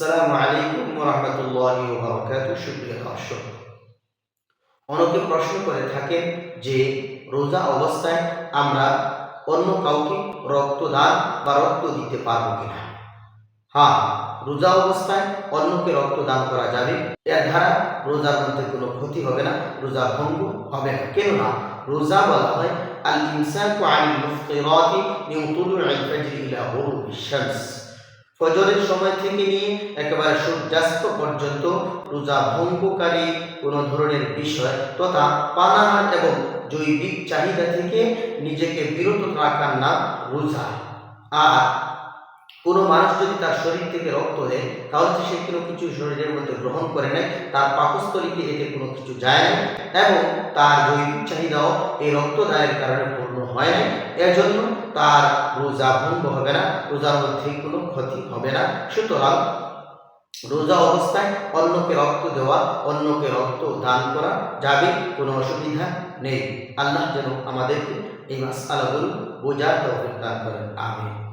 আসসালামু আলাইকুম রহমতুল্লাহি ওবরাকাত সুপ্রিয় দর্শক অনেকে প্রশ্ন করে থাকেন যে, রোজা অবস্থায় আমরা অন্য কাউকে রক্তদান বা রক্ত দিতে পারব কিনা? হ্যাঁ রোজা অবস্থায় অন্যকে রক্তদান করা যাবে, এর দ্বারা রোজার মধ্যে কোনো ক্ষতি হবে না, রোজা ভঙ্গ হবে না। কেননা, রোজা বলা হয় আল ইনসাকু আনিল মুফতিরাতি মিন তুলুইল ফাজরি ইলা গুরুবিশ শামস। ফজরের সময় থেকে নিয়ে একেবারে সূর্যাস্ত পর্যন্ত রোজা ভঙ্গকারী কোনো ধরনের বিষয় তথা পানাহার এবং জৈবিক চাহিদা থেকে নিজেকে বিরত রাখার নাম রোজা। আর কোনো মানুষ যদি তার শরীর থেকে রক্ত দেয়, তাহলে সে কোনো কিছু শরীরের মধ্যে গ্রহণ করে নেয় তার পাকস্থলীতে এতে কোনো কিছু যায় না এবং তার জৈবিক চাহিদাও এই রক্তদানের কারণে পূর্ণ হয় না এজন্য তার রোজা ভঙ্গ হবে না, রোজার মধ্যে কোনো ক্ষতি হবে না। সুতরাং রোজা অবস্থায় অন্যকে রক্ত দেওয়া, অন্যকে রক্ত দান করা যাবে, কোনো অসুবিধা নেই। আল্লাহ যেন আমাদেরকে এই মাস আলাগুলো বোঝার তৌফিক দান করেন, আমিন।